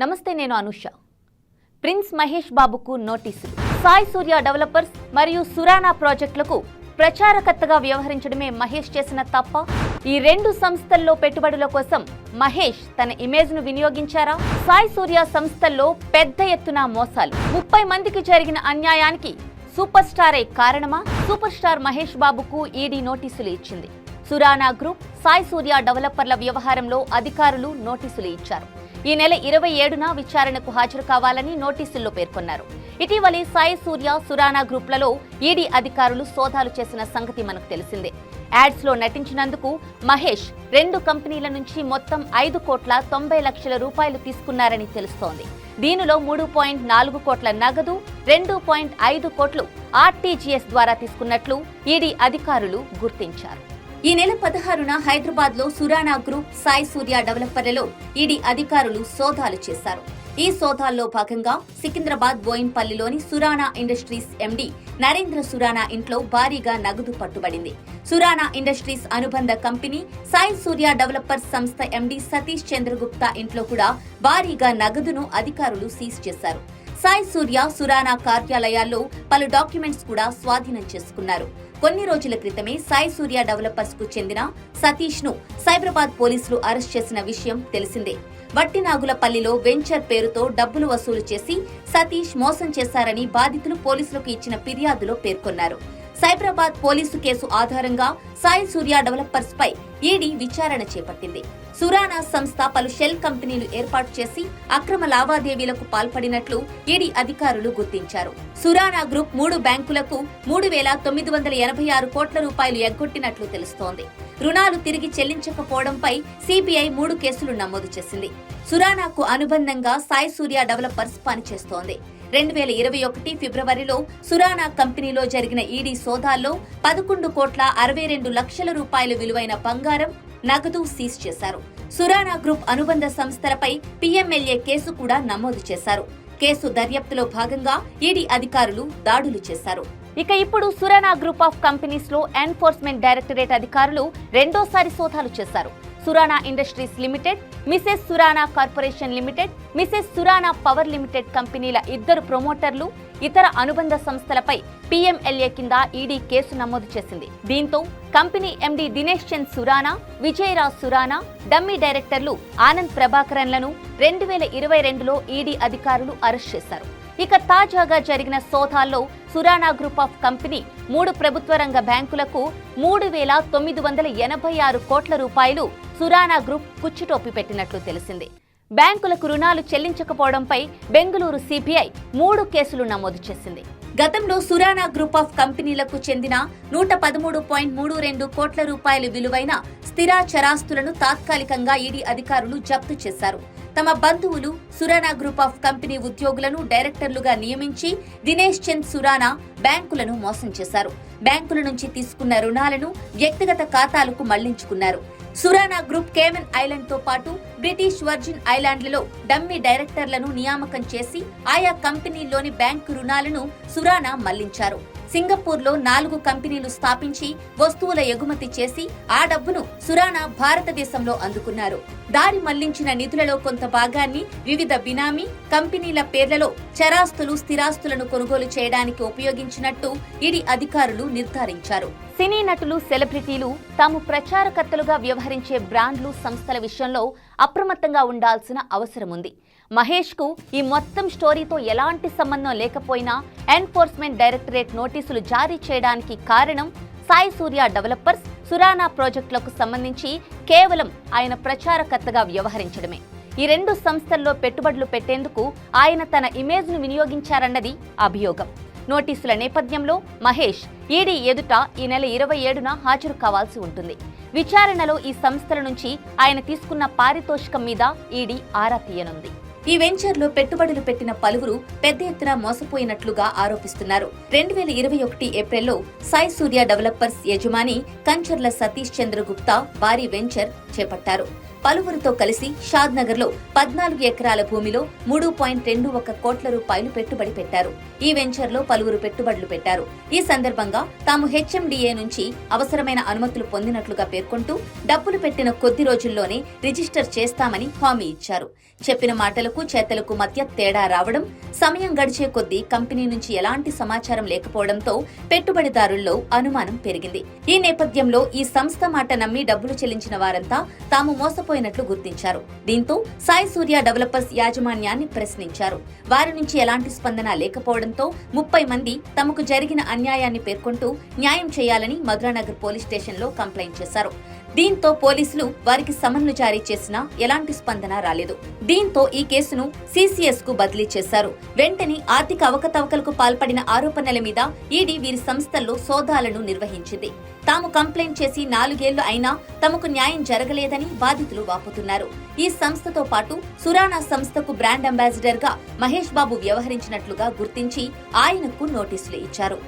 నమస్తే నేను అనుష. ప్రిన్స్ మహేష్ బాబుకు నోటీసులు. సాయి సూర్య డెవలపర్స్ మరియు సురానా ప్రాజెక్టులకు ప్రచారకర్తగా వ్యవహరించడమే మహేష్ చేసిన తప్ప ఈ రెండు సంస్థల్లో పెట్టుబడుల కోసం మహేష్ తన ఇమేజ్ను వినియోగించారా? సాయి సూర్య సంస్థల్లో పెద్ద ఎత్తున మోసాలు. ముప్పై మందికి జరిగిన అన్యాయానికి సూపర్ స్టారే కారణమా? సూపర్ స్టార్ మహేష్ బాబుకు ఈడీ నోటీసులు ఇచ్చింది. సురానా గ్రూప్ సాయి సూర్య డెవలపర్ల వ్యవహారంలో అధికారులు నోటీసులు ఇచ్చారు. ఈ నెల ఇరవై ఏడున విచారణకు హాజరు కావాలని నోటీసుల్లో పేర్కొన్నారు. ఇటీవలి సాయి సూర్య సురానా గ్రూప్లలో ఈడీ అధికారులు సోదాలు చేసిన సంగతి మనకు తెలిసిందే. యాడ్స్లో నటించినందుకు మహేష్ రెండు కంపెనీల నుంచి మొత్తం ఐదు కోట్ల తొంభై లక్షల రూపాయలు తీసుకున్నారని తెలుస్తోంది. దీనిలో మూడు పాయింట్ నాలుగు కోట్ల నగదు రెండు పాయింట్ ఐదు కోట్లు ఆర్టీజీఎస్ ద్వారా తీసుకున్నట్లు ఈడీ అధికారులు గుర్తించారు. ఈ నెల పదహారున హైదరాబాద్లో సురానా గ్రూప్ సాయి సూర్య డెవలపర్లలో ఈడీ అధికారులు సోదాలు చేశారు. ఈ సోదాల్లో భాగంగా సికింద్రాబాద్ బోయిన్పల్లిలోని సురానా ఇండస్ట్రీస్ ఎండీ నరేంద్ర సురానా ఇంట్లో భారీగా నగదు పట్టుబడింది. సురానా ఇండస్ట్రీస్ అనుబంధ కంపెనీ సాయి సూర్య డెవలపర్స్ సంస్థ ఎండీ సతీష్ చంద్రగుప్తా ఇంట్లో కూడా భారీగా నగదును అధికారులు సీజ్ చేశారు. సాయి సూర్య సురానా కార్యాలయాల్లో పలు డాక్యుమెంట్స్ కూడా స్వాధీనం చేసుకున్నారు. కొన్ని రోజుల క్రితమే సాయి సూర్య డెవలపర్స్కు చెందిన సతీష్ను సైబరాబాద్ పోలీసులు అరెస్ట్ చేసిన విషయం తెలిసిందే. వట్టినాగులపల్లిలో వెంచర్ పేరుతో డబ్బులు వసూలు చేసి సతీష్ మోసం చేశారని బాధితులు పోలీసులకు ఇచ్చిన ఫిర్యాదులో పేర్కొన్నారు. సైబరాబాద్ పోలీసు కేసు ఆధారంగా సాయి సూర్య డెవలపర్స్ పై ఈడీ విచారణ చేపట్టింది. సురానా సంస్థ పలు షెల్ కంపెనీలు ఏర్పాటు చేసి అక్రమ లావాదేవీలకు పాల్పడినట్లు ఈడీ అధికారులు గుర్తించారు. సురానా గ్రూప్ మూడు బ్యాంకులకు మూడు వేల తొమ్మిది వందల ఎనభై ఆరు కోట్ల రూపాయలు ఎగ్గొట్టినట్లు తెలుస్తోంది. రుణాలు తిరిగి చెల్లించకపోవడంపై సిబిఐ మూడు కేసులు నమోదు చేసింది. సురానాకు అనుబంధంగా సాయి సూర్య డెవలపర్స్ పనిచేస్తోంది. రెండు వేల ఇరవై ఒకటి ఫిబ్రవరిలో సురానా కంపెనీలో జరిగిన ఈడీ సోదాల్లో పదకొండు కోట్ల అరవై రెండు లక్షల రూపాయల విలువైన బంగారం నగదు సీజ్ చేశారు. సురానా గ్రూప్ అనుబంధ సంస్థలపై పీఎంఎల్ఏ కేసు కూడా నమోదు చేశారు. కేసు దర్యాప్తులో భాగంగా ఈడీ అధికారులు దాడులు చేశారు. ఇక ఇప్పుడు సురానా గ్రూప్ ఆఫ్ కంపెనీస్లో ఎన్ఫోర్స్మెంట్ డైరెక్టరేట్ అధికారులు రెండోసారి సోదాలు చేశారు. Surana industries limited Mrs Surana corporation limited Mrs Surana power limited కంపెనీల ఇద్దరు ప్రమోటర్లు ఇతర అనుబంధ సంస్థలపై పీఎంఎల్ఏ కింద ఈడీ కేసు నమోదు చేసింది. దీంతో company MD Dinesh Chand Surana Vijayraj Surana dummy డైరెక్టర్లు ఆనంద్ ప్రభాకరన్లను రెండు వేల ఇరవై రెండులో ఈడీ అధికారులు అరెస్ట్ చేశారు. ఇక తాజాగా జరిగిన సోదాల్లో సురానా గ్రూప్ ఆఫ్ కంపెనీ మూడు ప్రభుత్వ రంగ బ్యాంకులకు మూడు వేల తొమ్మిది వందల ఎనభై ఆరు కోట్ల రూపాయలు సురానా గ్రూప్ కుచ్చుటోపి పెట్టినట్లు తెలిసింది. బ్యాంకులకు రుణాలు చెల్లించకపోవడంపై బెంగళూరు సిబిఐ మూడు కేసులు నమోదు చేసింది. గతంలో సురానా గ్రూప్ ఆఫ్ కంపెనీలకు చెందిన నూట పదమూడు పాయింట్ మూడు రెండు కోట్ల రూపాయల విలువైన స్థిర చరాస్తులను తాత్కాలికంగా ఈడీ అధికారులు జప్తు చేశారు. తమ బంధువులు సురానా గ్రూప్ ఆఫ్ కంపెనీ ఉద్యోగులను డైరెక్టర్లుగా నియమించి దినేష్ చంద్ సురానా బ్యాంకులను మోసం చేశారు. బ్యాంకుల నుంచి తీసుకున్న రుణాలను వ్యక్తిగత ఖాతాలకు మళ్ళించుకున్నారు. సురానా గ్రూప్ కేమెన్ ఐలాండ్తో పాటు బ్రిటిష్ వర్జిన్ ఐలాండ్లలో డమ్మీ డైరెక్టర్లను నియామకం చేసి ఆయా కంపెనీల్లోని బ్యాంకు రుణాలను సురానా మళ్ళించారు. సింగపూర్లో నాలుగు కంపెనీలు స్థాపించి వస్తువుల ఎగుమతి చేసి ఆ డబ్బును సురానా భారతదేశంలో అందుకున్నారు. దారి మళ్ళించిన నిధులలో కొంత భాగాన్ని వివిధ బినామీ కంపెనీల పేర్లలో చరాస్తులు స్థిరాస్తులను కొనుగోలు చేయడానికి ఉపయోగించినట్టు ఈడీ అధికారులు నిర్ధారించారు. సినీ నటులు సెలబ్రిటీలు తాము ప్రచారకర్తలుగా వ్యవహరించే బ్రాండ్లు సంస్థల విషయంలో అప్రమత్తంగా ఉండాల్సిన అవసరం ఉంది మహేష్కు ఈ మొత్తం స్టోరీతో ఎలాంటి సంబంధం లేకపోయినా ఎన్ఫోర్స్మెంట్ డైరెక్టరేట్ నోటీసులు జారీ చేయడానికి కారణం సాయి సూర్య డెవలపర్స్ సురానా ప్రాజెక్టులకు సంబంధించి కేవలం ఆయన ప్రచారకర్తగా వ్యవహరించడమే. ఈ రెండు సంస్థల్లో పెట్టుబడులు పెట్టేందుకు ఆయన తన ఇమేజ్ను వినియోగించారన్నది అభియోగం. నోటీసుల నేపథ్యంలో మహేష్ ఈడీ ఎదుట ఈ నెల ఇరవై ఏడున హాజరు కావాల్సి ఉంటుంది. విచారణలో ఈ సంస్థల నుంచి ఆయన తీసుకున్న పారితోషికం మీద ఈడీ ఆరా తీయనుంది. ఈ వెంచర్లో పెట్టుబడులు పెట్టిన పలువురు పెద్ద ఎత్తున మోసపోయినట్లుగా ఆరోపిస్తున్నారు. రెండు వేల ఇరవై ఒకటి ఏప్రిల్లో సాయి సూర్య డెవలపర్స్ యజమాని కంచర్ల సతీష్ చంద్ర గుప్తా భారీ వెంచర్ చేపట్టారు. పలువురితో కలిసి షాద్ నగర్లో పద్నాలుగు ఎకరాల భూమిలో మూడు పాయింట్ రెండు ఒక కోట్ల రూపాయలు పెట్టుబడి పెట్టారు. ఈ వెంచర్లో పలువురు పెట్టుబడులు పెట్టారు. ఈ సందర్భంగా తాము హెచ్ఎండిఏ నుంచి అవసరమైన అనుమతులు పొందినట్లుగా పేర్కొంటూ డబ్బులు పెట్టిన కొద్ది రోజుల్లోనే రిజిస్టర్ చేస్తామని హామీ ఇచ్చారు. చెప్పిన మాటలకు చేతలకు మధ్య తేడా రావడం సమయం గడిచే కొద్దీ కంపెనీ నుంచి ఎలాంటి సమాచారం లేకపోవడంతో పెట్టుబడిదారుల్లో అనుమానం పెరిగింది. ఈ నేపథ్యంలో ఈ సంస్థ మాట నమ్మి డబ్బులు చెల్లించిన వారంతా తాము మోసపోయినట్లు గుర్తించారు. దీంతో సాయి సూర్య డెవలపర్స్ యాజమాన్యాన్ని ప్రశ్నించారు. వారి నుంచి ఎలాంటి స్పందన లేకపోవడంతో ముప్పై మంది తమకు జరిగిన అన్యాయాన్ని పేర్కొంటూ న్యాయం చేయాలని మధురానగర్ పోలీస్ స్టేషన్లో కంప్లైంట్ చేశారు. దీంతో పోలీసులు వారికి సమన్లు జారీ చేసినా ఎలాంటి స్పందన రాలేదు. దీంతో ఈ కేసును సిసిఎస్కు బదిలీ చేశారు. వెంటనే ఆర్థిక అవకతవకలకు పాల్పడిన ఆరోపణల మీద ఈడీ వీరి సంస్థల్లో సోదాలను నిర్వహించింది. తాము కంప్లైంట్ చేసి నాలుగేళ్ళు అయినా తమకు న్యాయం జరగలేదని బాధితులు వాపుతున్నారు. ఈ సంస్థతో పాటు సురానా సంస్థకు బ్రాండ్ అంబాసిడర్గా మహేష్ బాబు వ్యవహరించినట్లుగా గుర్తించి ఆయనకు నోటీసులు ఇచ్చారు.